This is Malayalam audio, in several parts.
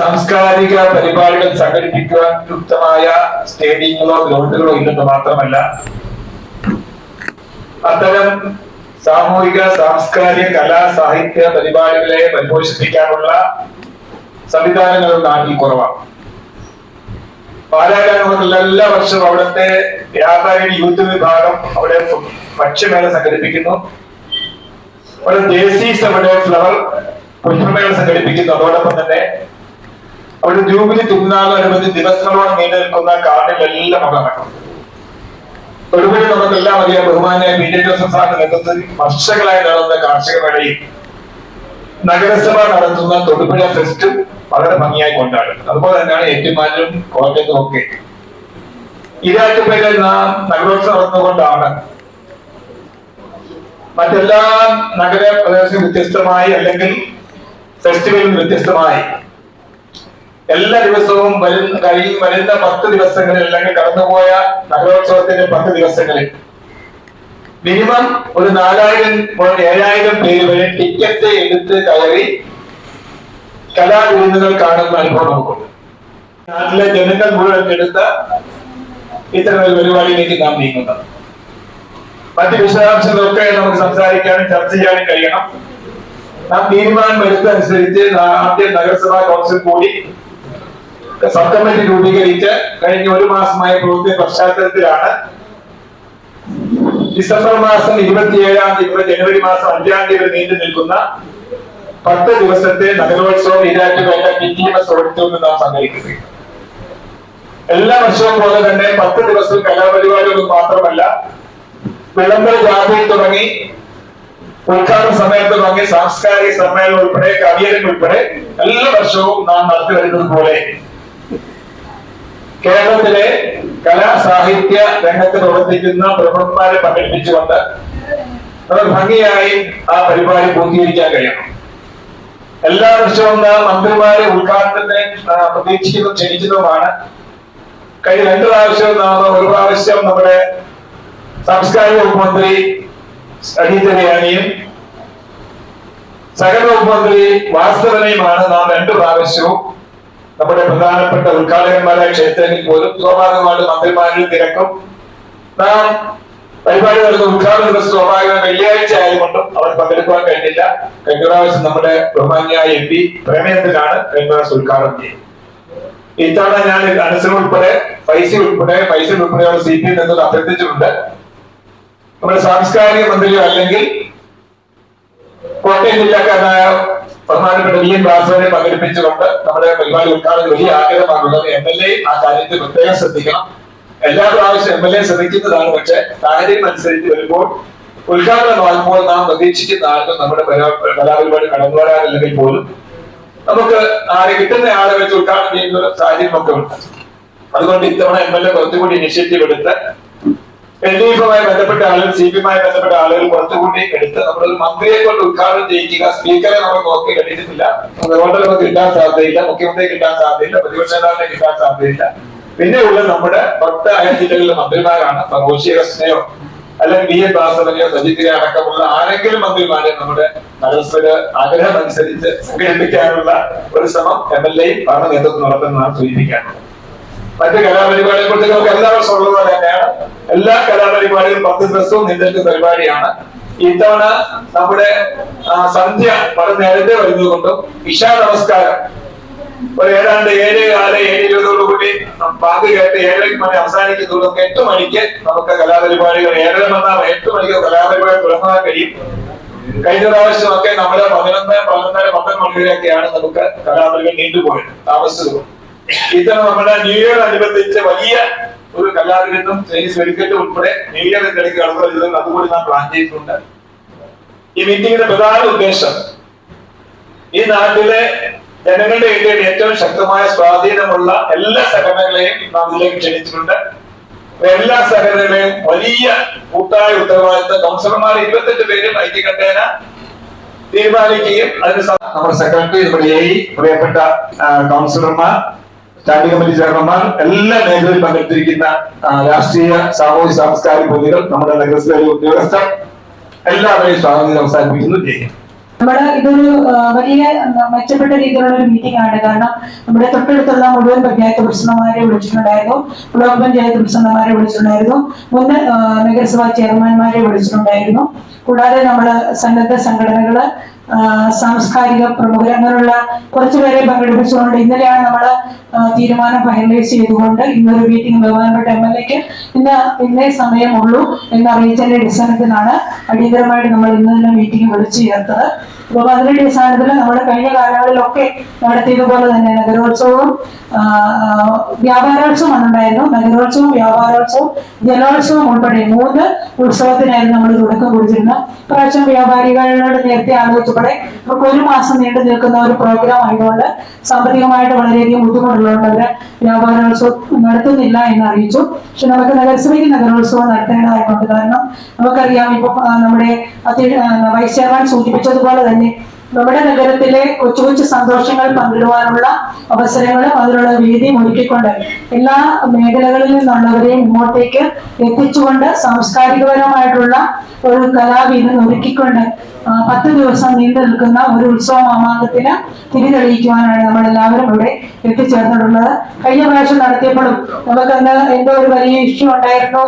സാംസ്കാരിക പരിപാടികൾ സംഘടിപ്പിക്കുവാൻ യുക്തമായ സ്റ്റേഡിയങ്ങളോ ഗ്രൗണ്ടുകളോ ഇല്ലെന്ന് മാത്രമല്ല അത്തരം സാമൂഹിക സാംസ്കാരിക കലാ സാഹിത്യ പരിപാടികളെ പരിപോഷിപ്പിക്കാനുള്ള സംവിധാനങ്ങൾ നാട്ടിൽ കുറവാണ്. പാലാകാനൂറിൽ എല്ലാ വർഷവും അവിടുത്തെ വ്യാപാരി യൂത്ത് വിഭാഗം അവിടെ ഭക്ഷ്യമേള സംഘടിപ്പിക്കുന്നു. അവിടെ ദേശീയ അവിടെ ഫ്ലവർ പുഷ്പമേള സംഘടിപ്പിക്കുന്നു. അതോടൊപ്പം തന്നെ അവിടെ ജൂബിലി തിരുനാളനുബന്ധിച്ച് ദിവസങ്ങളോട് നീണ്ടു നിൽക്കുന്ന കാർഡിലെല്ലാം അപകടം നമുക്ക് നമുക്കെല്ലാം അറിയാം ബഹുമാനായ ബി ജെ. പി സംസ്ഥാന നേതൃത്വത്തിൽ വർഷങ്ങളായി നടന്ന കാർഷിക മേളയിൽ നഗരസഭ നടത്തുന്ന തൊടുപുഴ ഫെസ്റ്റ് വളരെ ഭംഗിയായി കൊണ്ടാടും അതുപോലെ തന്നെയാണ് ഏറ്റുമാനും കോട്ടയത്തും ഒക്കെ. ഇരാറ്റുപേരിൽ നാം നഗരോത്സവം നടന്നുകൊണ്ടാണ് മറ്റെല്ലാ നഗര പ്രദേശവും വ്യത്യസ്തമായി അല്ലെങ്കിൽ ഫെസ്റ്റിവലും വ്യത്യസ്തമായി എല്ലാ ദിവസവും വരുന്ന കഴിഞ്ഞ് വരുന്ന പത്ത് ദിവസങ്ങളിൽ അല്ലെങ്കിൽ കടന്നുപോയ നഗരോത്സവത്തിന്റെ പത്ത് ദിവസങ്ങളിൽ മിനിമം ഒരു നാലായിരം ഏഴായിരം പേര് വരെ ടിക്കറ്റ് എടുത്ത് കയറി കലാവിരുന്നുകൾ കാണുന്ന അനുഭവം നമുക്കുണ്ട്. നാട്ടിലെ ജനങ്ങൾ മുഴുവൻ എടുത്ത ഇത്തരം ഒരു പരിപാടിയിലേക്ക് നാം നീങ്ങുന്നത്. മറ്റ് വിശദാംശങ്ങളൊക്കെ നമുക്ക് സംസാരിക്കാനും ചർച്ച ചെയ്യാനും കഴിയണം. നാം തീരുമാനം എടുത്തനുസരിച്ച് ആദ്യം നഗരസഭാ കൗൺസിൽ കൂടി സബ് കമ്മിറ്റി രൂപീകരിച്ച് കഴിഞ്ഞ ഒരു മാസമായ പ്രവൃത്തി പശ്ചാത്തലത്തിലാണ്. ഡിസംബർ മാസം ഇരുപത്തിയേഴാം തീയതി ജനുവരി മാസം അഞ്ചാം തീയതി നീണ്ടു നിൽക്കുന്ന പത്ത് ദിവസത്തെ നഗരോത്സവം ഈരാറ്റുപേട്ട നാം സംഘടിപ്പിക്കുക എല്ലാ വർഷവും പോലെ തന്നെ പത്ത് ദിവസം കലാപരിപാടികൾ മാത്രമല്ല വിളംബര ജാഥയിൽ തുടങ്ങി ഉദ്ഘാടന സമയത്ത് തുടങ്ങി സാംസ്കാരിക സമ്മേളനം ഉൾപ്പെടെ കവിയരം ഉൾപ്പെടെ എല്ലാ വർഷവും നാം നടത്തി വരുന്നത് പോലെ. കേരളത്തിലെ കലാ സാഹിത്യ രംഗത്ത് പ്രവർത്തിക്കുന്ന പ്രമുഖന്മാരെ പങ്കെടുപ്പിച്ചുകൊണ്ട് നമ്മൾ ഭംഗിയായി ആ പരിപാടി പൂർത്തീകരിക്കാൻ കഴിയണം. എല്ലാ വർഷവും മന്ത്രിമാരെ ഉദ്ഘാടനത്തിന് പ്രതീക്ഷിക്കുന്നതും ക്ഷണിക്കുന്നതുമാണ്. കഴിഞ്ഞ രണ്ടു പ്രാവശ്യവും നാം ഒരു പ്രാവശ്യം നമ്മുടെ സാംസ്കാരിക വകുപ്പ് മന്ത്രി അനീതരയാണിയും സഹകരണ വകുപ്പ് മന്ത്രി വാസ്തവനെയുമാണ് നാം രണ്ടു പ്രാവശ്യവും നമ്മുടെ പ്രധാനപ്പെട്ട ഉദ്ഘാടകന്മാരായ ക്ഷേത്രങ്ങളിൽ പോലും സ്വാഭാവികമായിട്ട് മന്ത്രിമാരുടെ തിരക്കും. നാം പരിപാടി നടന്ന ഉദ്ഘാടന ദിവസം സ്വാഭാവികം വെള്ളിയാഴ്ച ആയതുകൊണ്ടും അവർ പങ്കെടുക്കുവാൻ കഴിഞ്ഞില്ല. കഴിഞ്ഞ പ്രാവശ്യം നമ്മുടെ ബഹുമാന്യായ എം പി പ്രമേയത്തിലാണ് കഴിഞ്ഞ പ്രാവശ്യം ഉദ്ഘാടനം ചെയ്തത്. ഇത്തവണ ഞാൻ അനുസരണം ഉൾപ്പെടെ പൈസ ഉൾപ്പെടെ പൈസ ഉൾപ്പെടെയുള്ള സി പി എന്നത് അഭ്യർത്ഥിച്ചിട്ടുണ്ട്. നമ്മുടെ സാംസ്കാരിക മന്ത്രിയോ അല്ലെങ്കിൽ കോട്ടയം ജില്ലക്കാരനായ ബഹുമാനപ്പെട്ട വി എൻ വാസുവിനെ പങ്കെടുപ്പിച്ചുകൊണ്ട് നമ്മുടെ പരിപാടി ഉദ്ഘാടനം വലിയ ആഗ്രഹമാണുള്ളത്. എം എൽ എ ആ കാര്യത്തിൽ പ്രത്യേകം ശ്രദ്ധിക്കണം. എല്ലാ പ്രാവശ്യം എം എൽ എ ശ്രദ്ധിക്കുന്നതാണ് പക്ഷെ സാഹചര്യം അനുസരിച്ച് വരുമ്പോൾ ഉദ്ഘാടനമാകുമ്പോൾ നാം പ്രതീക്ഷിക്കുന്ന ആൾക്ക് നമ്മുടെ കലാ- കലാപരിപാടി കടന്നു വരാറില്ലെങ്കിൽ പോലും നമുക്ക് ആരെ കിട്ടുന്ന ആളെ വെച്ച് ഉദ്ഘാടനം ചെയ്യുന്ന ഒരു സാഹചര്യം ഉണ്ട് അതുകൊണ്ട് ഇത്തവണ എം എൽ എ കുറച്ചുകൂടി ഇനിഷ്യേറ്റീവ് എടുത്ത് എൽ ഡി ബന്ധപ്പെട്ട ആളുകൾ സി പി എമ്മായി ബന്ധപ്പെട്ട ആളുകൾ കുറച്ചുകൂടി എടുത്ത് നമ്മളൊരു മന്ത്രിയെ കൊണ്ട് ഉദ്ഘാടനം ചെയ്യിക്കുക. സ്പീക്കറെ നമ്മൾ നോക്കി കണ്ടിട്ടില്ല അതുകൊണ്ട് നമുക്ക് കിട്ടാൻ സാധ്യതയില്ല. മുഖ്യമന്ത്രിയെ കിട്ടാൻ സാധ്യതയില്ല. പ്രതിപക്ഷ നേതാവിനെ കിട്ടാൻ സാധ്യതയില്ല. പിന്നെയുള്ള നമ്മുടെ അയൽ ജില്ലകളിലെ മന്ത്രിമാരാണ്. റോഷി കൃഷ്ണയോ അല്ലെങ്കിൽ ബി എൻ ബാസവനെയോ സജിത്തിനെ അടക്കമുള്ള ആരെങ്കിലും മന്ത്രിമാരെ നമ്മുടെ നഗരസഭയുടെ ആഗ്രഹം അനുസരിച്ച് സംഘടിപ്പിക്കാനുള്ള ഒരു ശ്രമം എം എൽ എയും ഭരണ നേതൃത്വം നടത്തുന്നതാണ് സൂചിപ്പിക്കാനുള്ളത് മറ്റ് കലാപരിപാടികളെ കുറിച്ച് നമുക്ക് എല്ലാ വർഷവും ഉള്ളത് തന്നെയാണ്. എല്ലാ കലാപരിപാടികളും പത്ത് ദിവസവും നിന്നിട്ട് പരിപാടിയാണ്. ഇത്തവണ നമ്മുടെ സന്ധ്യ വളരെ നേരത്തെ വരുന്നത് കൊണ്ടും ഇഷാ നമസ്കാരം. ഒരു ഏതാണ്ട് ഏഴ് കാല ഏഴ് ഇരുപതോടു കൂടി ബാങ്ക് കേട്ട് ഏഴര മണി അവസാനിക്കുന്നതോടും എട്ട് മണിക്ക് നമുക്ക് കലാപരിപാടികൾ ഏഴര മണി എട്ട് മണിക്ക് കലാപരിപാടി തുടങ്ങാൻ കഴിയും. കഴിഞ്ഞ പ്രാവശ്യമൊക്കെ നമ്മുടെ പതിനൊന്ന് പതിനൊന്നര പന്ത്രണ്ട് മണി വരെയൊക്കെയാണ് നമുക്ക് കലാപരിപാടി നീണ്ടുപോയത്. താമസിച്ചത്. ഇത്തരം നമ്മുടെ ന്യൂ ഇയർ അനുബന്ധിച്ച് വലിയ ഒരു കലാവിരുന്നും ചൈനീസ് വെടിക്കറ്റ് ഉൾപ്പെടെ ന്യൂ ഇയർ ഇടയ്ക്ക് കടന്നു വരുന്നത് അതുകൂടി നാം പ്ലാൻ ചെയ്തിട്ടുണ്ട്. ഈ മീറ്റിംഗിന്റെ പ്രധാന ഉദ്ദേശം ഈ നാട്ടിലെ ജനങ്ങളുടെ ഇടയിൽ ഏറ്റവും ശക്തമായ സ്വാധീനമുള്ള എല്ലാ സംഘടനകളെയും നാം ഇതിലേക്ക് ക്ഷണിച്ചിട്ടുണ്ട്. എല്ലാ സംഘടനകളെയും വലിയ കൂട്ടായ ഉത്തരവാദിത്ത കൗൺസിലർമാർ ഇരുപത്തെട്ട് പേരും ഐക്യകണ്ഠേന തീരുമാനിക്കുകയും അതിന് നമ്മുടെ സെക്രട്ടറി നമ്മുടെ പ്രിയപ്പെട്ട കൗൺസിലർമാർ സ്റ്റാൻഡിംഗ് കമ്മിറ്റി ചെയർമാൻമാർ എല്ലാ മേഖലയിൽ പങ്കെടുത്തിരിക്കുന്ന രാഷ്ട്രീയ സാമൂഹിക സാംസ്കാരിക പ്രതികൾ നമ്മുടെ നഗരസഭയിലെ ഉദ്യോഗസ്ഥർ എല്ലാവരെയും സ്വാഗതം അവസാനിപ്പിക്കുന്നു. നമ്മുടെ ഇതൊരു വലിയ മെച്ചപ്പെട്ട രീതിയിലുള്ള ഒരു മീറ്റിംഗ് ആണ്. കാരണം നമ്മുടെ തൊട്ടടുത്തുള്ള മുഴുവൻ പഞ്ചായത്ത് പ്രസിഡന്റുമാരെ വിളിച്ചിട്ടുണ്ടായിരുന്നു. ബ്ലോക്ക് പഞ്ചായത്ത് പ്രസിഡന്റുമാരെ വിളിച്ചിട്ടുണ്ടായിരുന്നു. മുൻ നഗരസഭാ ചെയർമാൻമാരെ വിളിച്ചിട്ടുണ്ടായിരുന്നു. കൂടാതെ നമ്മൾ സന്നദ്ധ സംഘടനകൾ സാംസ്കാരിക പ്രമുഖർ അങ്ങനെയുള്ള കുറച്ചുപേരെ പങ്കെടുപ്പിച്ചുകൊണ്ട് ഇന്നലെയാണ് നമ്മൾ തീരുമാനം ഫൈനലൈസ് ചെയ്തുകൊണ്ട് ഇന്നൊരു മീറ്റിംഗ് ബഹുമാനപ്പെട്ട എം എൽ എക്ക് ഇന്ന് ഇന്നേ സമയമുള്ളൂ എന്ന് അറിയിച്ചതിന്റെ അടിസ്ഥാനത്തിലാണ് അടിയന്തരമായിട്ട് നമ്മൾ ഇന്ന് തന്നെ മീറ്റിംഗ് വിളിച്ചു ചേർത്തത്. അപ്പോൾ അതിന്റെ അടിസ്ഥാനത്തിൽ നമ്മൾ കഴിഞ്ഞ കാലങ്ങളിലൊക്കെ നടത്തിയതുപോലെ തന്നെ നഗരോത്സവവും വ്യാപാരോത്സവമാണ് വ്യാപാരോത്സവം ഉണ്ടായിരുന്നു. നഗരോത്സവം വ്യാപാരോത്സവം ജലോത്സവം ഉൾപ്പെടെ മൂന്ന് ഉത്സവത്തിനായിരുന്നു നമ്മൾ തുടക്കം കുറിച്ചിരുന്നത്. പ്രാവശ്യം വ്യാപാരികളോട് നേരത്തെ ആലോചിച്ചപ്പോഴേ നമുക്ക് ഒരു മാസം നീണ്ടു നിൽക്കുന്ന ഒരു പ്രോഗ്രാം ആയതുകൊണ്ട് സാമ്പത്തികമായിട്ട് വളരെയധികം ബുദ്ധിമുട്ടുള്ളതുകൊണ്ട് അവർ വ്യാപാരോത്സവം നടത്തുന്നില്ല എന്ന് അറിയിച്ചു. പക്ഷെ നമുക്ക് നഗരസഭയ്ക്ക് നഗരോത്സവം നടത്തേണ്ടതായിട്ടുണ്ട്. കാരണം നമുക്കറിയാം ഇപ്പൊ നമ്മുടെ വൈസ് ചെയർമാൻ സൂചിപ്പിച്ചതുപോലെ തന്നെ നമ്മുടെ നഗരത്തിലെ കൊച്ചു കൊച്ചു സന്തോഷങ്ങൾ പങ്കിടുവാനുള്ള അവസരങ്ങളും അതിനുള്ള രീതിയും ഒരുക്കിക്കൊണ്ട് എല്ലാ മേഖലകളിൽ നിന്നുള്ളവരെയും ഇങ്ങോട്ടേക്ക് എത്തിച്ചുകൊണ്ട് സാംസ്കാരികപരമായിട്ടുള്ള ഒരു കലാവിധം ഒരുക്കിക്കൊണ്ട് പത്ത് ദിവസം നീണ്ടു നിൽക്കുന്ന ഒരു ഉത്സവ മാമാങ്കത്തിന് തിരിതെളിയിക്കുവാനാണ് നമ്മൾ എല്ലാവരും ഇവിടെ എത്തിച്ചേർന്നിട്ടുള്ളത്. കഴിഞ്ഞ പ്രാവശ്യം നടത്തിയപ്പോഴും നമുക്ക് എന്താ ഒരു വലിയ ഇഷ്യൂ ഉണ്ടായിരുന്നു.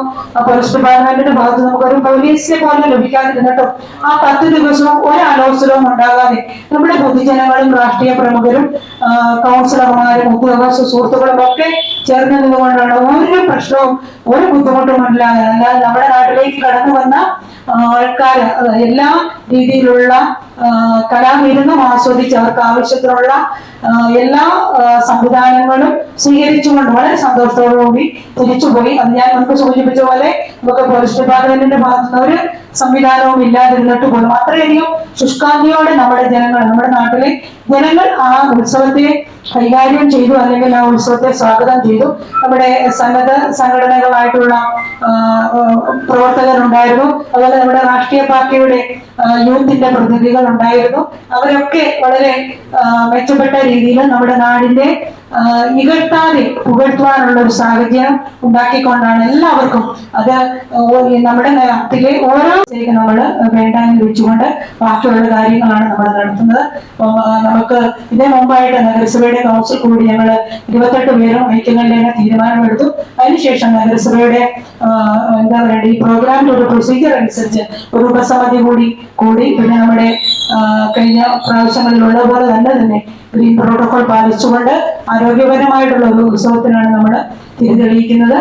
പോലീസ് ഡിപ്പാർട്ട്മെന്റിന്റെ ഭാഗത്ത് നമുക്കൊരു പോലീസിനെ പോലും ലഭിക്കാതിരുന്നിട്ടും ആ പത്ത് ദിവസവും ഒരു അലോസരവും ഉണ്ടാകാതെ നമ്മുടെ പൊതുജനങ്ങളും രാഷ്ട്രീയ പ്രമുഖരും കൗൺസിലർമാരും ഉദ്യോഗസ്ഥ സുഹൃത്തുക്കളും ഒക്കെ ചേർന്ന് കൊണ്ടാണ് ഒരു പ്രശ്നവും ഒരു ബുദ്ധിമുട്ടും ഉണ്ടാകുന്നത് അല്ലാതെ നമ്മുടെ നാട്ടിലേക്ക് കടന്നു വന്ന ആൾക്കാർ എല്ലാ രീതിയിലുള്ള കലാവിരുന്നും ആസ്വദിച്ച് അവർക്ക് ആവശ്യത്തിനുള്ള എല്ലാ സംവിധാനങ്ങളും സ്വീകരിച്ചുകൊണ്ട് വളരെ സന്തോഷത്തോടുകൂടി തിരിച്ചുപോയി. അത് ഞാൻ മുൻപ് സൂചിപ്പിച്ച പോലെ നമുക്ക് പോലീസ് ഡിപ്പാർട്ട്മെന്റിന്റെ ഭാഗത്തുനിന്ന് ഒരു സംവിധാനവും ഇല്ലാതിരുന്നിട്ട് പോലും അത്രയധികം ശുഷ്കാന്തിയോടെ നമ്മുടെ ജനങ്ങൾ നമ്മുടെ നാട്ടിലെ ജനങ്ങൾ ആ ഉത്സവത്തെ കൈകാര്യം ചെയ്തു അല്ലെങ്കിൽ ആ ഉത്സവത്തെ സ്വാഗതം ചെയ്തു. നമ്മുടെ സന്നദ്ധ സംഘടനകളായിട്ടുള്ള പ്രവർത്തകരുണ്ടായിരുന്നു. അതുപോലെ നമ്മുടെ രാഷ്ട്രീയ പാർട്ടിയുടെ യൂത്തിന്റെ പ്രതിനിധികൾ ഉണ്ടായിരുന്നു അവരൊക്കെ വളരെ മെച്ചപ്പെട്ട രീതിയിൽ നമ്മുടെ നാടിന്റെ ഇകഴ്ത്താതെ പുകഴ്ത്തുവാനുള്ള ഒരു സാഹചര്യം ഉണ്ടാക്കിക്കൊണ്ടാണ് എല്ലാവർക്കും അത് നമ്മുടെ നഗരത്തിലെ ഓരോ നമ്മൾ വേണ്ടാന്ന് വെച്ചുകൊണ്ട് ബാക്കിയുള്ള കാര്യങ്ങളാണ് നമ്മൾ നടത്തുന്നത്. നമുക്ക് ഇതിനു മുമ്പായിട്ട് നഗരസഭയുടെ കൗൺസിൽ കൂടി ഞങ്ങൾ ഇരുപത്തെട്ട് പേരും ഐക്യകണ്ഠേന തീരുമാനമെടുത്തു. അതിനുശേഷം നഗരസഭയുടെ എന്താ പറയുക ഈ പ്രോഗ്രാമിന്റെ ഒരു പ്രൊസീജിയർ അനുസരിച്ച് ഒരു ഉപസമിതി കൂടി കൂടി പിന്നെ നമ്മുടെ കഴിഞ്ഞ പ്രാവശ്യങ്ങളിലുള്ള പോലെ തന്നെ തന്നെ ഗ്രീൻ പ്രോട്ടോകോൾ പാലിച്ചുകൊണ്ട് ആരോഗ്യപരമായിട്ടുള്ള ഒരു ഉത്സവത്തിനാണ് നമ്മൾ തിരിതെളിയിക്കുന്നത്.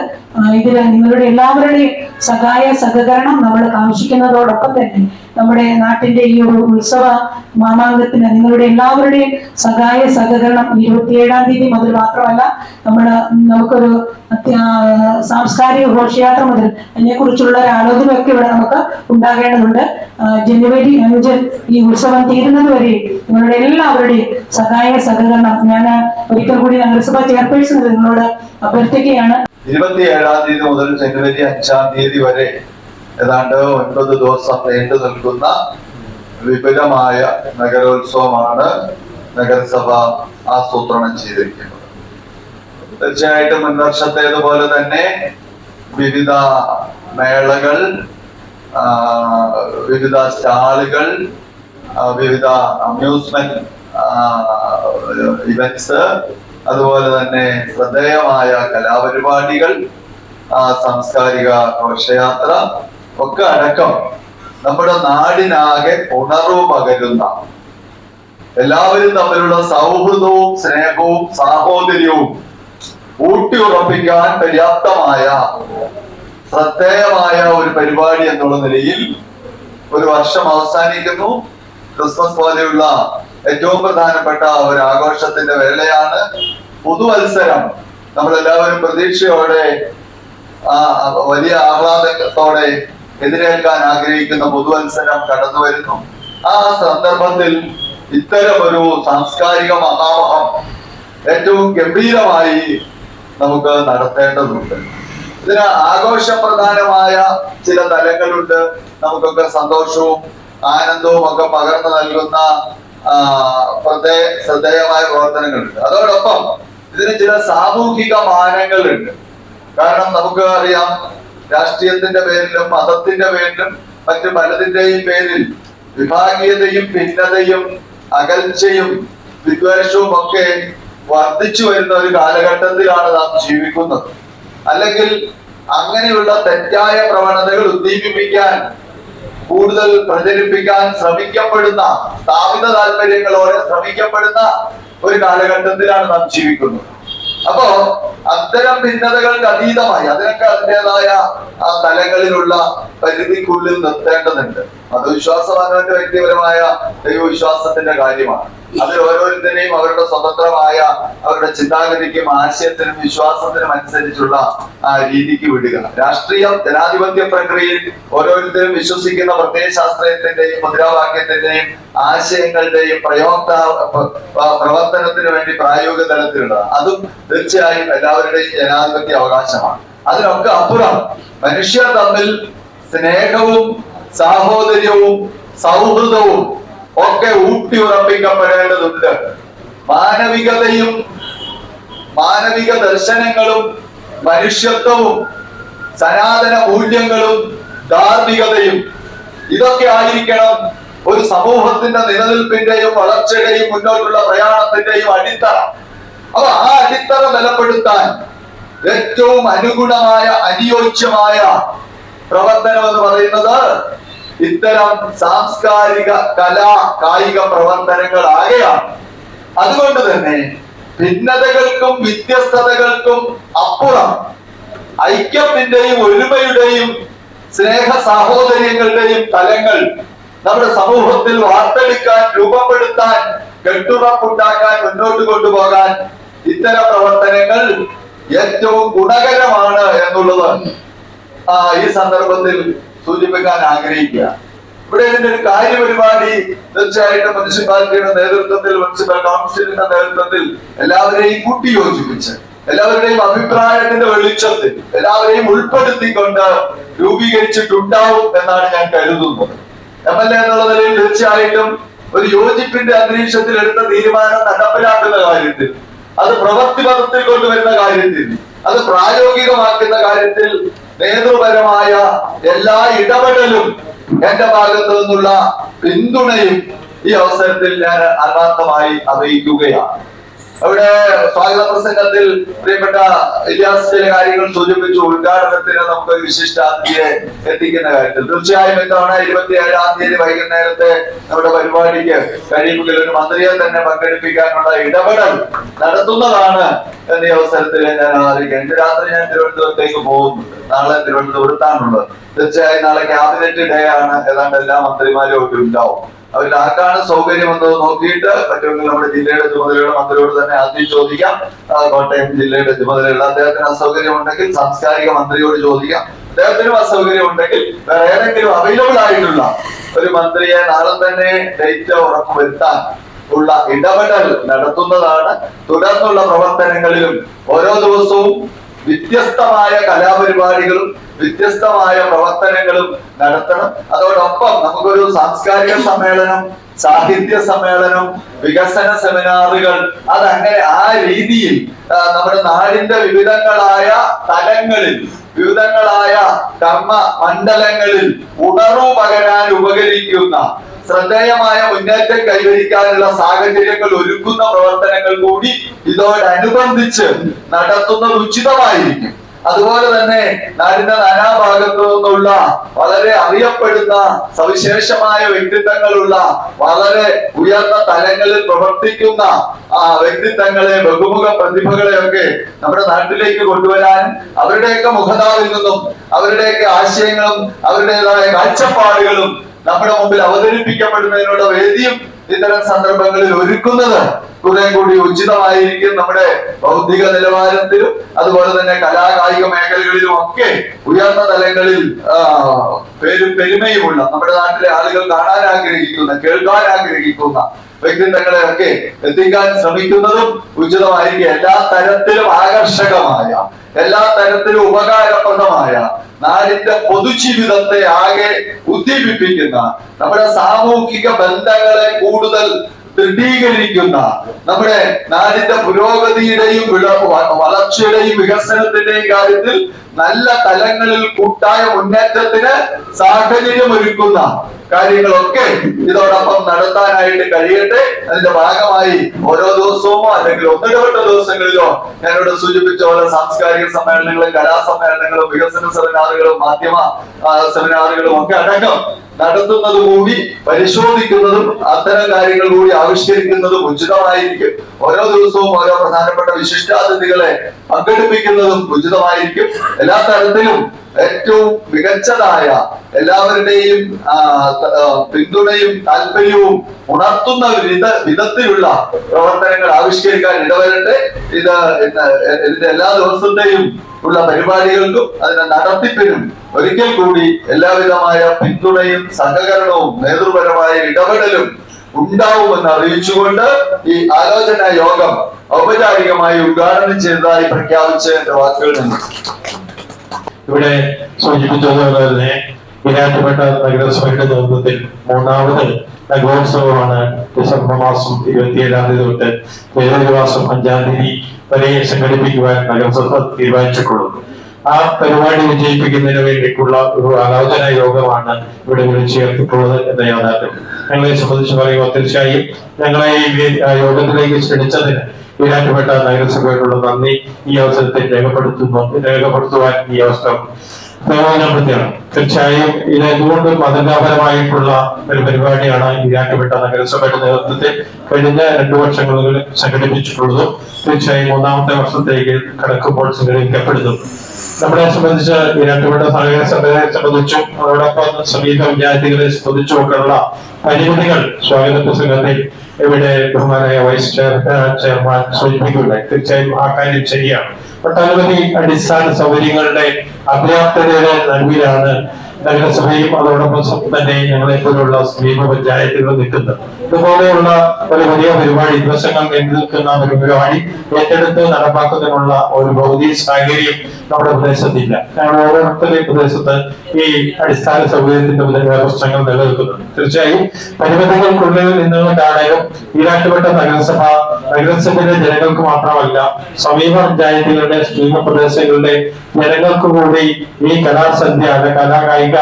ഇതിൽ നിങ്ങളുടെ എല്ലാവരുടെയും സഹായ സഹകരണം നമ്മൾ കാക്ഷിക്കുന്നതോടൊപ്പം തന്നെ നമ്മുടെ നാട്ടിന്റെ ഈ ഒരു ഉത്സവ മാമാങ്കത്തിന് നിങ്ങളുടെ എല്ലാവരുടെയും സഹായ സഹകരണം ഇരുപത്തിയേഴാം തീയതി മുതൽ മാത്രമല്ല നമ്മുടെ നമുക്കൊരു സാംസ്കാരിക ഘോഷയാത്ര മുതൽ അതിനെക്കുറിച്ചുള്ള ഒരു ആലോചനയൊക്കെ ഇവിടെ നമുക്ക് ഉണ്ടാകേണ്ടതുണ്ട്. ജനുവരി അഞ്ച് ഈ ഉത്സവം തീരുന്നത് വരെ നിങ്ങളുടെ എല്ലാവരുടെയും സഹായ സഹകരണം ഞാൻ ഒരിക്കൽ കൂടി നഗരസഭാ ചെയർപേഴ്സൺ നിങ്ങളോട് അഭ്യർത്ഥിക്കുകയാണ്. ഇരുപത്തിയേഴാം തീയതി മുതൽ ജനുവരി അഞ്ചാം തീയതി വരെ ഏതാണ്ട് ഒൻപത് ദിവസം നീണ്ടു നിൽക്കുന്ന വിപുലമായ നഗരോത്സവമാണ് നഗരസഭ ആസൂത്രണം ചെയ്തിരിക്കുന്നത്. തീർച്ചയായിട്ടും മുൻ വർഷത്തേതുപോലെ തന്നെ വിവിധ മേളകൾ വിവിധ സ്റ്റാളുകൾ വിവിധ അമ്യൂസ്മെന്റ് ഇവന്റ്സ് അതുപോലെ തന്നെ ശ്രദ്ധേയമായ കലാപരിപാടികൾ ആ, സാംസ്കാരിക ഘോഷയാത്ര ഒക്കെ അടക്കം നമ്മുടെ നാടിനാകെ ഉണർവ് പകരുന്ന എല്ലാവരും തമ്മിലുള്ള സൗഹൃദവും സ്നേഹവും സാഹോദര്യവും ഊട്ടിയുറപ്പിക്കാൻ പര്യാപ്തമായ ശ്രദ്ധേയമായ ഒരു പരിപാടി എന്നുള്ള നിലയിൽ ഒരു വർഷം അവസാനിക്കുന്നു. ക്രിസ്മസ് പോലെയുള്ള ഏറ്റവും പ്രധാനപ്പെട്ട ഒരു ആഘോഷത്തിന്റെ വേളയാണ് പുതുവത്സരം. നമ്മളെല്ലാവരും പ്രതീക്ഷയോടെ ആ വലിയ ആഹ്ലാദത്തോടെ എതിരേൽക്കാൻ ആഗ്രഹിക്കുന്ന പുതുവത്സരം കടന്നു വരുന്നു ആ സന്ദർഭത്തിൽ ഇത്തരമൊരു സാംസ്കാരിക മഹാമഹം ഏറ്റവും ഗംഭീരമായി നമുക്ക് നടത്തേണ്ടതുണ്ട്. ഇതിന് ആഘോഷപ്രധാനമായ ചില തലങ്ങളുണ്ട്. നമുക്കൊക്കെ സന്തോഷവും ആനന്ദവും ഒക്കെ പകർന്നു നൽകുന്ന ശ്രദ്ധേ ശ്രദ്ധേയമായ പ്രവർത്തനങ്ങളുണ്ട്. അതോടൊപ്പം ഇതിന് ചില സാമൂഹിക മാനങ്ങളുണ്ട്. കാരണം നമുക്ക് അറിയാം രാഷ്ട്രീയത്തിന്റെ പേരിലും മതത്തിന്റെ പേരിലും മറ്റ് പലതിന്റെയും പേരിൽ വിഭാഗീയതയും ഭിന്നതയും അകൽച്ചയും വിദ്വേഷവും ഒക്കെ വർദ്ധിച്ചു വരുന്ന ഒരു കാലഘട്ടത്തിലാണ് നാം ജീവിക്കുന്നത്. അല്ലെങ്കിൽ അങ്ങനെയുള്ള തെറ്റായ പ്രവണതകൾ ഉദ്ദീപിപ്പിക്കാൻ കൂടുതൽ പ്രചരിപ്പിക്കാൻ ശ്രമിക്കപ്പെടുന്ന സ്ഥാപിത താല്പര്യങ്ങളോടെ ശ്രമിക്കപ്പെടുന്ന ഒരു കാലഘട്ടത്തിലാണ് നാം ജീവിക്കുന്നത്. അപ്പോ അത്തരം ഭിന്നതകൾക്ക് അതീതമായി അതിനൊക്കെ അതിന്റെതായ ആ തലങ്ങളിലുള്ള പരിധിക്കുള്ളിൽ നിർത്തേണ്ടതുണ്ട്. അത് വിശ്വാസവാനവന്റെ വ്യക്തിപരമായ ദൈവവിശ്വാസത്തിന്റെ കാര്യമാണ്. അതിൽ ഓരോരുത്തരെയും അവരുടെ സ്വതന്ത്രമായ അവരുടെ ചിന്താഗതിക്കും ആശയത്തിനും വിശ്വാസത്തിനും അനുസരിച്ചുള്ള രീതിക്ക് വിടുക. രാഷ്ട്രീയം ജനാധിപത്യ പ്രക്രിയയിൽ ഓരോരുത്തരും വിശ്വസിക്കുന്ന പ്രത്യേക പ്രത്യയശാസ്ത്രത്തിന്റെയും മുദ്രാവാക്യത്തിന്റെയും ആശയങ്ങളുടെയും പ്രയോക്ത പ്രവർത്തനത്തിന് വേണ്ടി പ്രായോഗിക തലത്തിലുള്ളത് അതും തീർച്ചയായും എല്ലാവരുടെയും ജനാധിപത്യ അവകാശമാണ്. അതിനൊക്കെ അപ്പുറം മനുഷ്യർ തമ്മിൽ സ്നേഹവും സാഹോദര്യവും സൗഹൃദവും ഒക്കെ ഊട്ടി ഉറപ്പിക്കപ്പെടേണ്ടതുണ്ട് മാനവികതയും മാനവിക ദർശനങ്ങളും മനുഷ്യത്വവും സനാതന മൂല്യങ്ങളും ധാർമ്മികതയും ഇതൊക്കെ ആയിരിക്കണം ഒരു സമൂഹത്തിന്റെ നിലനിൽപ്പിന്റെയും വളർച്ചയുടെയും മുന്നോട്ടുള്ള പ്രയാണത്തിന്റെയും അടിത്തറ. അപ്പൊ ആ അടിത്തറ ബലപ്പെടുത്താൻ ഏറ്റവും അനുഗുണമായ അനുയോജ്യമായ പ്രവർത്തനം എന്ന് പറയുന്നത് ഇത്തരം സാംസ്കാരിക കലാ കായിക പ്രവർത്തനങ്ങളാകെയാണ് അതുകൊണ്ട് തന്നെ ഭിന്നതകൾക്കും വ്യത്യസ്തതകൾക്കും അപ്പുറം ഐക്യത്തിന്റെയും ഒരുമയുടെയും സ്നേഹ സാഹോദര്യങ്ങളുടെയും തലങ്ങൾ നമ്മുടെ സമൂഹത്തിൽ വാർത്തെടുക്കാൻ രൂപപ്പെടുത്താൻ കെട്ടുറപ്പുണ്ടാക്കാൻ മുന്നോട്ട് കൊണ്ടുപോകാൻ ഇത്തരം പ്രവർത്തനങ്ങൾ ഏറ്റവും ഗുണകരമാണ് എന്നുള്ളത് ഈ സന്ദർഭത്തിൽ സൂചിപ്പിക്കാൻ ആഗ്രഹിക്കുക. ഇവിടെ ഇതിന്റെ ഒരു കാര്യപരിപാടി തീർച്ചയായിട്ടും മുനിസിപ്പാലിറ്റിയുടെ നേതൃത്വത്തിൽ മുനിസിപ്പൽ കൗൺസിലിന്റെ നേതൃത്വത്തിൽ എല്ലാവരെയും കൂട്ടിയോജിപ്പിച്ച് എല്ലാവരുടെയും അഭിപ്രായത്തിന്റെ വെളിച്ചത്തിൽ എല്ലാവരെയും ഉൾപ്പെടുത്തിക്കൊണ്ട് രൂപീകരിച്ചിട്ടുണ്ടാവും എന്നാണ് ഞാൻ കരുതുന്നത്. എം എൽ എ എന്നുള്ള നിലയിൽ തീർച്ചയായിട്ടും ഒരു യോജിപ്പിന്റെ അന്തരീക്ഷത്തിൽ എടുത്ത തീരുമാനം നടപ്പിലാക്കുന്ന കാര്യത്തിൽ അത് പ്രവൃത്തിപഥത്തിൽ കൊണ്ടുവരുന്ന കാര്യത്തിൽ അത് പ്രായോഗികമാക്കുന്ന കാര്യത്തിൽ നേതൃപരമായ എല്ലാ ഇടപെടലും എന്റെ ഭാഗത്തു നിന്നുള്ള പിന്തുണയും ഈ അവസരത്തിൽ ഞാൻ ആത്മാർത്ഥമായി അറിയിക്കുകയാണ്. അവിടെ സ്വാഗത പ്രസംഗത്തിൽ പ്രിയപ്പെട്ട ഇലിയാസ് ചില കാര്യങ്ങൾ സൂചിപ്പിച്ചു. ഉദ്ഘാടനത്തിന് നമുക്ക് വിശിഷ്ട അതിഥിയെ എത്തിക്കുന്ന കാര്യത്തിൽ. തീർച്ചയായും ഇത്തവണ ഇരുപത്തി ഏഴാം തീയതി വൈകുന്നേരത്തെ നമ്മുടെ പരിപാടിക്ക് കഴിയുമെങ്കിൽ ഒരു മന്ത്രിയെ തന്നെ പങ്കെടുപ്പിക്കാനുള്ള ഇടപെടൽ നടത്തുന്നതാണ് എന്ന അവസരത്തിൽ ഞാൻ ആലോചിക്കാം ഇന്ന് രാത്രി ഞാൻ തിരുവനന്തപുരത്തേക്ക് പോകുന്നുണ്ട് നാളെ തിരുവനന്തപുരത്താണുള്ളത്. തീർച്ചയായും നാളെ ക്യാബിനറ്റ് ഡേ ആണ്. ഏതാണ്ട് എല്ലാ മന്ത്രിമാരും ഒക്കെ ഉണ്ടാവും. അവരിൽ ആർക്കാണ് സൗകര്യമെന്ന് നോക്കിയിട്ട് പറ്റുമെങ്കിൽ നമ്മുടെ ജില്ലയുടെ ചുമതലയുള്ള മന്ത്രിയോട് തന്നെ ആദ്യം ചോദിക്കാം. കോട്ടയം ജില്ലയുടെ ചുമതലയുള്ള അദ്ദേഹത്തിന് അസൗകര്യം ഉണ്ടെങ്കിൽ സാംസ്കാരിക മന്ത്രിയോട് ചോദിക്കാം. അദ്ദേഹത്തിനും അസൗകര്യം ഉണ്ടെങ്കിൽ വേറെ ഏതെങ്കിലും അവൈലബിൾ ആയിട്ടുള്ള ഒരു മന്ത്രിയെ നാളെ തന്നെ ഡേറ്റ് ഉറപ്പുവരുത്താൻ ഉള്ള ഇടപെടൽ നടത്തുന്നതാണ്. തുടർന്നുള്ള പ്രവർത്തനങ്ങളിലും ഓരോ ദിവസവും വ്യത്യസ്തമായ കലാപരിപാടികളും വ്യത്യസ്തമായ പ്രവർത്തനങ്ങളും നടത്തണം. അതോടൊപ്പം നമുക്കൊരു സാംസ്കാരിക സമ്മേളനം സാഹിത്യ സമ്മേളനം വികസന സെമിനാറുകൾ അതങ്ങനെ ആ രീതിയിൽ നമ്മുടെ നാടിന്റെ വിവിധങ്ങളായ തലങ്ങളിൽ വിവിധങ്ങളായ കർമ്മ മണ്ഡലങ്ങളിൽ ഉണർവ് പകരാൻ ഉപകരിക്കുന്ന ശ്രദ്ധേയമായ മുന്നേറ്റം കൈവരിക്കാനുള്ള സാഹചര്യങ്ങൾ ഒരുക്കുന്ന പ്രവർത്തനങ്ങൾ കൂടി ഇതോടനുബന്ധിച്ച് നടത്തുന്നത് ഉചിതമായിരിക്കും. അതുപോലെ തന്നെ നാടിന്റെ നാനാഭാഗത്തു നിന്നുള്ള വളരെ അറിയപ്പെടുന്ന സവിശേഷമായ വ്യക്തിത്വങ്ങളുള്ള വളരെ ഉയർന്ന തലങ്ങളിൽ പ്രവർത്തിക്കുന്ന ആ വ്യക്തിത്വങ്ങളെ ബഹുമുഖ പ്രതിഭകളെയൊക്കെ നമ്മുടെ നാട്ടിലേക്ക് കൊണ്ടുവരാൻ അവരുടെയൊക്കെ മുഖതാവിൽ നിന്നും അവരുടെയൊക്കെ ആശയങ്ങളും അവരുടേതായ കാഴ്ചപ്പാടുകളും നമ്മുടെ മുമ്പിൽ അവതരിപ്പിക്കപ്പെടുന്നതിനുള്ള വേദിയും ഇത്തരം സന്ദർഭങ്ങളിൽ ഒരുക്കുന്നത് കുറെ കൂടി ഉചിതമായിരിക്കും നമ്മുടെ ഭൗതിക നിലവാരത്തിലും അതുപോലെ തന്നെ കലാകായിക മേഖലകളിലും ഒക്കെ ഉയർന്ന തലങ്ങളിൽ പേരും പെരുമയുമുള്ള നമ്മുടെ നാട്ടിലെ ആളുകൾ കാണാൻ ആഗ്രഹിക്കുന്ന കേൾക്കാൻ ആഗ്രഹിക്കുന്ന വ്യക്തിത്വങ്ങളെ ഒക്കെ എത്തിക്കാൻ ശ്രമിക്കുന്നതും ഉചിതമായിരിക്കും എല്ലാ തരത്തിലും ആകർഷകമായ എല്ലാ തരത്തിലും ഉപകാരപ്രദമായ നാടിന്റെ പൊതുജീവിതത്തെ ആകെ ഉദ്ദീപിപ്പിക്കുന്ന നമ്മുടെ സാമൂഹിക ബന്ധങ്ങളെ കൂടുതൽ ദൃഢീകരിക്കുന്ന നമ്മുടെ നാടിന്റെ പുരോഗതിയുടെയും വളർച്ചയുടെയും വികസനത്തിന്റെയും കാര്യത്തിൽ നല്ല തലങ്ങളിൽ കൂട്ടായ മുന്നേറ്റത്തിന് സാഹചര്യം ഒരുക്കുന്ന കാര്യങ്ങളൊക്കെ ഇതോടൊപ്പം നടത്താനായിട്ട് കഴിയട്ടെ. അതിന്റെ ഭാഗമായി ഓരോ ദിവസവും അല്ലെങ്കിൽ ഒന്നിടവിട്ട ദിവസങ്ങളിലോ ഞാനിവിടെ സൂചിപ്പിച്ച പോലെ സാംസ്കാരിക സമ്മേളനങ്ങളും കലാസമ്മേളനങ്ങളും വികസന സെമിനാറുകളും മാധ്യമ സെമിനാറുകളും ഒക്കെ അടക്കം നടത്തുന്നത് കൂടി പരിശോധിക്കുന്നതും അത്തരം കാര്യങ്ങൾ കൂടി ആവിഷ്കരിക്കുന്നതും ഉചിതമായിരിക്കും. ഓരോ ദിവസവും ഓരോ പ്രധാനപ്പെട്ട വിശിഷ്ടാതിഥികളെ പങ്കെടുപ്പിക്കുന്നതും ഉചിതമായിരിക്കും. എല്ലാ തരത്തിലും ഏറ്റവും മികച്ചതായ എല്ലാവരുടെയും പിന്തുണയും താല്പര്യവും ഉണർത്തുന്ന വിധ വിധത്തിലുള്ള പ്രവർത്തനങ്ങൾ ആവിഷ്കരിക്കാൻ ഇടവരട്ടെ. ഇത് ഇതിന്റെ എല്ലാ ദിവസത്തെയും ഉള്ള പരിപാടികൾക്കും അതിന്റെ നടത്തിപ്പിനും ഒരിക്കൽ കൂടി എല്ലാവിധമായ പിന്തുണയും സഹകരണവും നേതൃപരമായ ഇടപെടലും ഉണ്ടാവുമെന്ന് അറിയിച്ചുകൊണ്ട് ഈ ആലോചന യോഗം ഔപചാരികമായി ഉദ്ഘാടനം ചെയ്തതായി പ്രഖ്യാപിച്ച എന്റെ വാക്കുകൾ നിന്ന് ഇവിടെ സൂചിപ്പിച്ചതുപോലെ തന്നെ നഗരസഭയുടെ നേതൃത്വത്തിൽ മൂന്നാമത് നഗരോത്സവമാണ് ഡിസംബർ മാസം ഇരുപത്തിയേഴാം തീയതി തൊട്ട് ഫെബ്രുവരി മാസം അഞ്ചാം തീയതി വരെ സംഘടിപ്പിക്കുവാൻ നഗരസഭ തീരുമാനിച്ചിട്ടുള്ളത്. ആ പരിപാടി വിജയിപ്പിക്കുന്നതിന് വേണ്ടിയിട്ടുള്ള ഒരു ആലോചന യോഗമാണ് ഇവിടെ വിളിച്ചു ചേർത്തിട്ടുള്ളത് എന്ന യാഥാർത്ഥ്യം. ഞങ്ങളെ സംബന്ധിച്ച് പറയുമ്പോൾ തീർച്ചയായും ഞങ്ങളെ ഈ യോഗത്തിലേക്ക് ക്ഷണിച്ചതിന് വിരാട്ടുപേട്ട നഗരസഭയോടുള്ള നന്ദി ഈ അവസരത്തിൽ രേഖപ്പെടുത്തുന്നു രേഖപ്പെടുത്തുവാൻ ഈ അവസരം പ്രയോജനപ്പെടുത്തിയാണ്. തീർച്ചയായും ഇത് എന്തുകൊണ്ട് മതപരമായിട്ടുള്ള ഒരു പരിപാടിയാണ് വിരാട്ടുപേട്ട നഗരസഭയുടെ നേതൃത്വത്തിൽ കഴിഞ്ഞ രണ്ടു വർഷങ്ങളിൽ സംഘടിപ്പിച്ചിട്ടുള്ളതും. തീർച്ചയായും മൂന്നാമത്തെ വർഷത്തേക്ക് കടക്കുമ്പോൾ സംഘടിപ്പിക്കപ്പെടുന്നു. നമ്മളെ സംബന്ധിച്ച് ഇരട്ടപ്പെട്ട സഹകരണ സംവിധാനം സംബന്ധിച്ചും അതോടൊപ്പം സമീപ വിദ്യാർത്ഥികളെ സംബന്ധിച്ചും ഒക്കെയുള്ള പരിമിതികൾ സ്വാഗത പ്രസംഗത്തിൽ ഇവിടെ ബഹുമാനായ വൈസ് ചെയർ ചെയർമാൻ സൂചിപ്പിക്കുകയുണ്ടായി തീർച്ചയായും ആ കാര്യം ശരിയാണ്. ഒട്ടനവധി അടിസ്ഥാന സൗകര്യങ്ങളുടെ അപര്യാപ്തതയുടെ നടുവിലാണ് നഗരസഭയും അതോടൊപ്പം തന്നെ ഞങ്ങളെ പോലുള്ള സമീപ പഞ്ചായത്തുകൾ നിൽക്കുന്നത്. ഇതുപോലെയുള്ള ഒരു വലിയ പരിപാടി ദിവസങ്ങൾ നീണ്ടു നിൽക്കുന്ന ഒരു പരിപാടി ഏറ്റെടുത്ത് നടപ്പാക്കുന്നതിനുള്ള ഒരു ഭൗതിക സാഹചര്യം നമ്മുടെ പ്രദേശത്തില്ല. ഞങ്ങൾ ഓരോരുത്തരുടെയും പ്രദേശത്ത് ഈ അടിസ്ഥാന സൗകര്യത്തിന്റെ പ്രശ്നങ്ങൾ നിലനിൽക്കുന്നുണ്ട്. തീർച്ചയായും പരിമിതികൾക്കുള്ളിൽ നിന്നുകൊണ്ടാണെങ്കിലും ഈരാട്ടുപെട്ട നഗരസഭ നഗരസഭയിലെ ജനങ്ങൾക്ക് മാത്രമല്ല സമീപ പഞ്ചായത്തുകളുടെ സമീപ പ്രദേശങ്ങളുടെ ജനങ്ങൾക്ക് കൂടി ഈ കലാസന്ധ്യ അല്ലെ കലാകായിക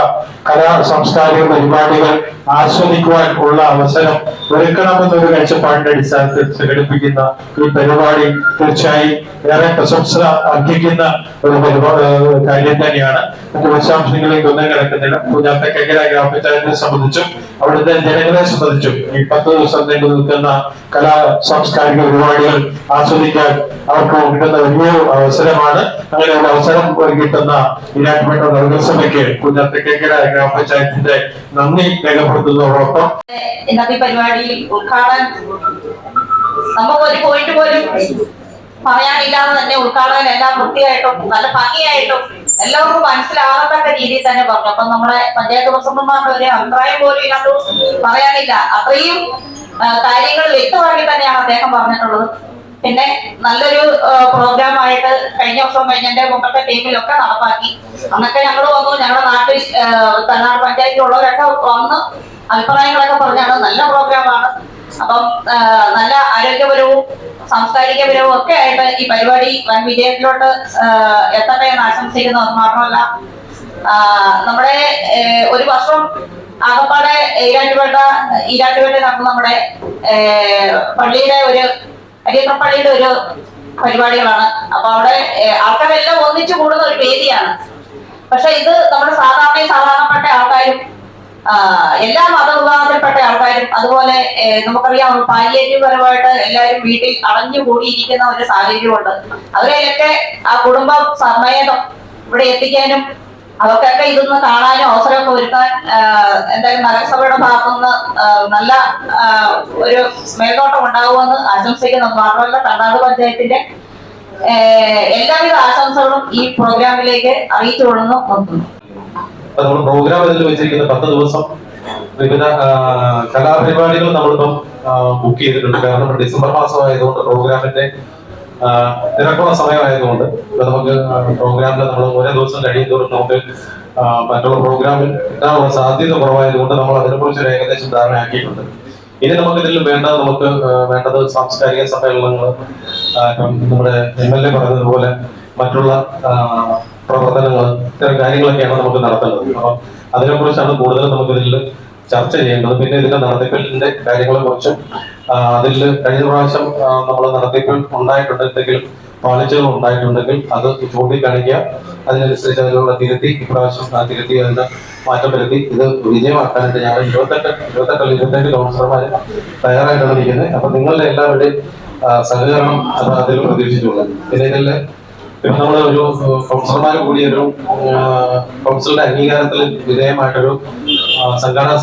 കലാ സാംസ്കാരിക പരിപാടികൾ ആസ്വദിക്കുവാൻ ഉള്ള അവസരം ഒരുക്കണമെന്നൊരു കാഴ്ചപ്പാടിന്റെ അടിസ്ഥാനത്തിൽ സംഘടിപ്പിക്കുന്ന ഈ പരിപാടി തീർച്ചയായും ഏറെ പ്രശംസ അർഹിക്കുന്ന ഒരു പരിപാടി കാര്യം തന്നെയാണ്. മറ്റു വിശദാംശങ്ങളിലേക്ക് ഒന്നും കിടക്കുന്നില്ല. പൂജാത്ത കെങ്കര ഗ്രാമപഞ്ചായത്തിനെ സംബന്ധിച്ചും അവിടുത്തെ ജനങ്ങളെ സംബന്ധിച്ചും ഈ പത്ത് ദിവസം നീണ്ടു നിൽക്കുന്ന കലാ സാംസ്കാരിക പരിപാടികൾ ആസ്വദിക്കാൻ അവർക്ക് കിട്ടുന്ന വലിയ അവസരമാണ്. അങ്ങനെ ഒരു അവസരം കിട്ടുന്ന വിരാട്ട്പേട്ട നഗരസഭയ്ക്ക് കുഞ്ഞാത്തക്കര ഗ്രാമപഞ്ചായത്തിന്റെ നന്ദി രേഖപ്പെടുത്തുന്നതോടൊപ്പം. പരിപാടിയിൽ പറയാനില്ലാതെ തന്നെ ഉദ്ഘാടകൻ എല്ലാം വൃത്തിയായിട്ടും നല്ല ഭംഗിയായിട്ടും എല്ലാവർക്കും മനസ്സിലാകത്തക്ക രീതിയിൽ തന്നെ പറഞ്ഞു. അപ്പൊ നമ്മുടെ പഞ്ചായത്ത് പ്രസിഡന്റുമാരുടെ ഒരു അഭിപ്രായം പോലും ഇതിനകത്ത് പറയാനില്ല. അത്രയും കാര്യങ്ങൾ വ്യക്തമാക്കി തന്നെയാണ് അദ്ദേഹം പറഞ്ഞിട്ടുള്ളത്. പിന്നെ നല്ലൊരു പ്രോഗ്രാം ആയിട്ട് കഴിഞ്ഞ വർഷം കഴിഞ്ഞതിന്റെ മുമ്പത്തെ ടീമിലൊക്കെ നടപ്പാക്കി. അന്നൊക്കെ ഞങ്ങൾ വന്നു ഞങ്ങളുടെ നാട്ടിൽ തന്നാട് പഞ്ചായത്തിലുള്ളവരൊക്കെ വന്ന് അഭിപ്രായങ്ങളൊക്കെ പറഞ്ഞാണ്. നല്ല പ്രോഗ്രാമാണ് അപ്പം നല്ല ആരോഗ്യപരവും സാംസ്കാരികപരവും ഒക്കെ ആയിട്ട് ഈ പരിപാടി വൻ വിജയത്തിലോട്ട് എത്തട്ടെ എന്ന് ആശംസിക്കുന്നു. മാത്രമല്ല നമ്മുടെ ഒരു വർഷം ആകപ്പാടെ ഈരാറ്റുപേട്ട ഈരാറ്റുപേട്ട നടന്ന നമ്മുടെ പള്ളിയുടെ ഒരു അരിയപ്പള്ളിയുടെ ഒരു പരിപാടികളാണ്. അപ്പൊ അവിടെ ആൾക്കാരെല്ലാം ഒന്നിച്ചു കൂടുന്ന ഒരു വേദിയാണ്. പക്ഷെ ഇത് നമ്മുടെ സാധാരണ സാധാരണപ്പെട്ട ആൾക്കാരും എല്ലാ മതവിഭാഗത്തിൽപ്പെട്ട ആൾക്കാരും അതുപോലെ നമുക്കറിയാം പാലിയേറ്റീവ് പരമായിട്ട് എല്ലാവരും വീട്ടിൽ അടഞ്ഞു കൂടിയിരിക്കുന്ന ഒരു സാഹചര്യമുണ്ട്. അവരെയൊക്കെ ആ കുടുംബ സമേതം ഇവിടെ എത്തിക്കാനും അവർക്കൊക്കെ ഇതൊന്ന് കാണാനും അവസരമൊക്കെ ഒരുക്കാൻ എന്തായാലും നഗരസഭയുടെ ഭാഗത്തുനിന്ന് നല്ല ഒരു മേൽനോട്ടം ഉണ്ടാകുമെന്ന് ആശംസിക്കുന്നു. മാത്രമല്ല കർണാടക പഞ്ചായത്തിന്റെ എല്ലാവിധ ആശംസകളും ഈ പ്രോഗ്രാമിലേക്ക് അറിയിച്ചു കൊള്ളുന്നു. നമ്മൾ പ്രോഗ്രാം ഇതിൽ വെച്ചിരിക്കുന്ന പത്ത് ദിവസം വിവിധ കലാപരിപാടികൾ നമ്മളിപ്പം ബുക്ക് ചെയ്തിട്ടുണ്ട്. കാരണം ഡിസംബർ മാസം ആയതുകൊണ്ട് പ്രോഗ്രാമിന്റെ തിരക്കുള്ള സമയമായതുകൊണ്ട് നമുക്ക് പ്രോഗ്രാമിൽ നമ്മൾ ഓരോ ദിവസം കഴിയുന്നതോറും നമുക്ക് മറ്റുള്ള പ്രോഗ്രാമിൽ കിട്ടാനുള്ള സാധ്യത കുറവായതുകൊണ്ട് നമ്മൾ അതിനെക്കുറിച്ച് ഒരു ഏകദേശം ധാരണയാക്കിയിട്ടുണ്ട്. ഇനി നമുക്ക് ഇതിൽ വേണ്ട നമുക്ക് വേണ്ടത് സാംസ്കാരിക സമ്മേളനങ്ങൾ നമ്മുടെ എം എൽ എ പറഞ്ഞതുപോലെ മറ്റുള്ള പ്രവർത്തനങ്ങൾ ഇത്തരം കാര്യങ്ങളൊക്കെയാണ് നമുക്ക് നടത്തേണ്ടത്. അപ്പം അതിനെക്കുറിച്ചാണ് കൂടുതലും നമുക്ക് ഇതിൽ ചർച്ച ചെയ്യേണ്ടത്. പിന്നെ ഇതിന്റെ നടത്തിപ്പിന്റെ കാര്യങ്ങളെ കുറിച്ചും അതിൽ കഴിഞ്ഞ പ്രാവശ്യം നമ്മൾ നടത്തിപ്പിൽ ഉണ്ടായിട്ടുണ്ട്. എന്തെങ്കിലും ഉണ്ടായിട്ടുണ്ടെങ്കിൽ അത് ചൂണ്ടിക്കാണിക്കുക. അതിനനുസരിച്ച് അതിനുള്ള തിരുത്തി ഇപ്രാവശ്യം ആ തിരുത്തി അതിന്റെ മാറ്റം വരുത്തി. ഇത് വിജയമാക്കാനായിട്ട് ഞങ്ങൾ ഇരുപത്തെട്ട് ഇരുപത്തെട്ട് ഇരുപത്തെട്ട് കൗൺസിലർമാർ തയ്യാറായിട്ടാണ് ഇരിക്കുന്നത്. അപ്പൊ നിങ്ങളുടെ എല്ലാവരുടെയും സഹകരണം അത് അതിൽ പ്രതീക്ഷിച്ചുള്ളത് പിന്നെ ഇതിൽ പിന്നെ നമ്മൾ ഒരു കൗൺസിലർമാർ കൂടി ഒരു കൗൺസിലിന്റെ അംഗീകാരത്തിൽ വിധേയമായിട്ടൊരു ആ,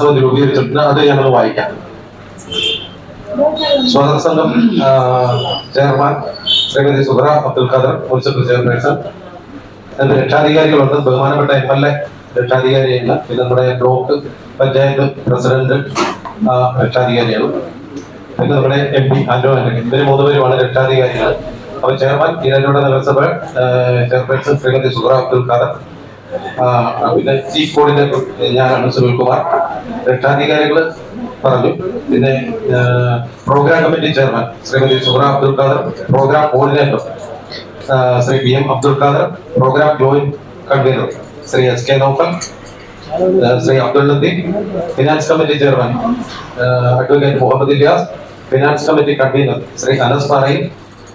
സഭ രൂപീകരിച്ചിട്ടുണ്ട്. അത് ഞങ്ങൾ വായിക്കാം. സ്വാതന്ത്ര്യ സംഘം chairman Shrimati Subra Abdul Khader municipal chairperson രണ്ട് രക്ഷാധികാരികളുണ്ട്. ബഹുമാനപ്പെട്ട എം എൽ എ രക്ഷാധികാരിയല്ല. പിന്നെ നമ്മുടെ ബ്ലോക്ക് പഞ്ചായത്ത് പ്രസിഡന്റ് രക്ഷാധികാരിയാണ്. പിന്നെ നമ്മുടെ എം പി അൻഡോ ആന്റണി. ഇവർ മൂന്നുപേരുമാണ് രക്ഷാധികാരികൾ അപ്പൊ ചെയർമാൻ ഈരാജോട നഗരസഭ ചെയർപേഴ്സൺ ശ്രീമതി സുബ്ര അബ്ദുൽ ഖാദർ പിന്നെ ചീഫ് കോർഡിനേറ്റർ ഞാനാണ് സുനിൽകുമാർ രക്ഷാധികാരികൾ പറഞ്ഞു. പിന്നെ programme committee chairman Shrimati Suhra Abdul Khader programme coordinator Shri P M Abdul Khader programme joint convener Shri S K Naufal Shri Abdul Latheef finance committee chairman advocate Muhammad Iliyas finance committee convener Shri Anas Parayil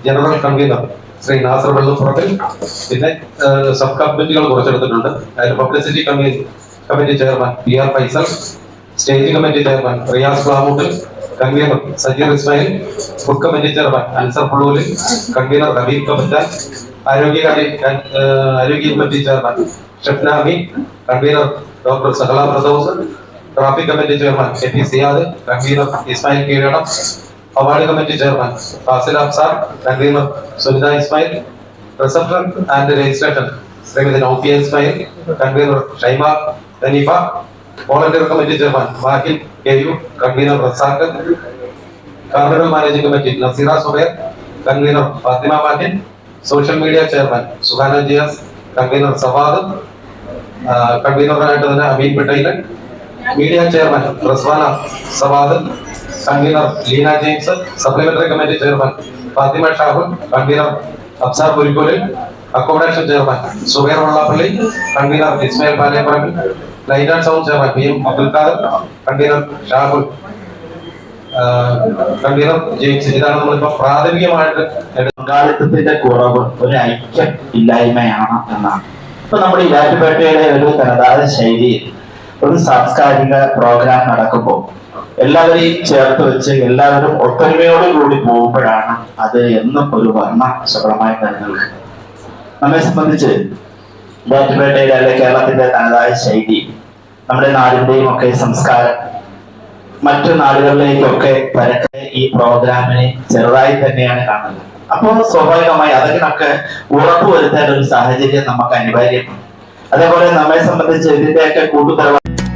general convener Shri Nasar Vellappurathil പിന്നെ സബ് കമ്മിറ്റികൾ കുറച്ചെടുത്തിട്ടുണ്ട്. അതിൽ publicity committee committee chairman P R Faisal staging committee chairman Riyas Plamoottil convener Sajeer Ismail food committee chairman Ansar Pullooril convener Habeeb Kamattan ആരോഗ്യ ആരോഗ്യ committee chairman Shafnami convener doctor Sahala Pradose traffic committee chairman A P Siyad convener Ismail Keezhadam award committee chairman Fasil Afsar convener Sunitha Ismail reception and registration Shrimati Naufiya Ismail convener Shaima Haneefa volunteer committee chairman Vahil K U convener Razak Karminal managing committee Naseera Zubair convener Fathima Mahin social media chairman Suhana Jiyas convener Savad ആ, കൺവീനറായിട്ട് തന്നെ Ameen Pittayilan media chairman Rizwana Savad convener Leena James supplementary committee chairman Fathima Shahul convener Absar Purikkolil accommodation chairman Zubair Vallappally convener Ismail Palayaparambil light and sound chairman P M Abdul Khader convener Shahul. Convener James. ഇതാണ് നമ്മളിപ്പോ പ്രാഥമികമായിട്ട് പങ്കാളിത്തത്തിന്റെ കുറവ് ഒരു ഐക്യം ഇല്ലായ്മയാണ് എന്നാണ്. ഇപ്പൊ നമ്മുടെ ഇരാറ്റുപേട്ടയുടെ ഒരു തനതായ ശൈലിയിൽ ഒരു സാംസ്കാരിക പ്രോഗ്രാം നടക്കുമ്പോൾ എല്ലാവരെയും ചേർത്ത് വെച്ച് എല്ലാവരും ഒത്തൊരുമയോട് കൂടി പോകുമ്പോഴാണ് അത് എന്നും ഒരു വർണ ശബ്ദമായി നിലനിൽക്കുന്നത് നമ്മെ സംബന്ധിച്ച് ഇരാറ്റുപേട്ടയുടെ അല്ലെ കേരളത്തിന്റെ തനതായ ശൈലി നമ്മുടെ നാടിന്റെയും ഒക്കെ സംസ്കാരം മറ്റു നാടുകളിലേക്കൊക്കെ പരക്കെ ഈ പ്രോഗ്രാമിനെ ചെറുതായി തന്നെയാണ് കാണുന്നത്. അപ്പോൾ സ്വാഭാവികമായി അതിനൊക്കെ ഉറപ്പുവരുത്തേണ്ട ഒരു സാഹചര്യം നമുക്ക് അനിവാര്യമാണ്. അതേപോലെ നമ്മെ സംബന്ധിച്ച് ഇതിന്റെയൊക്കെ കൂട്ടുത്തരവാദിത്വം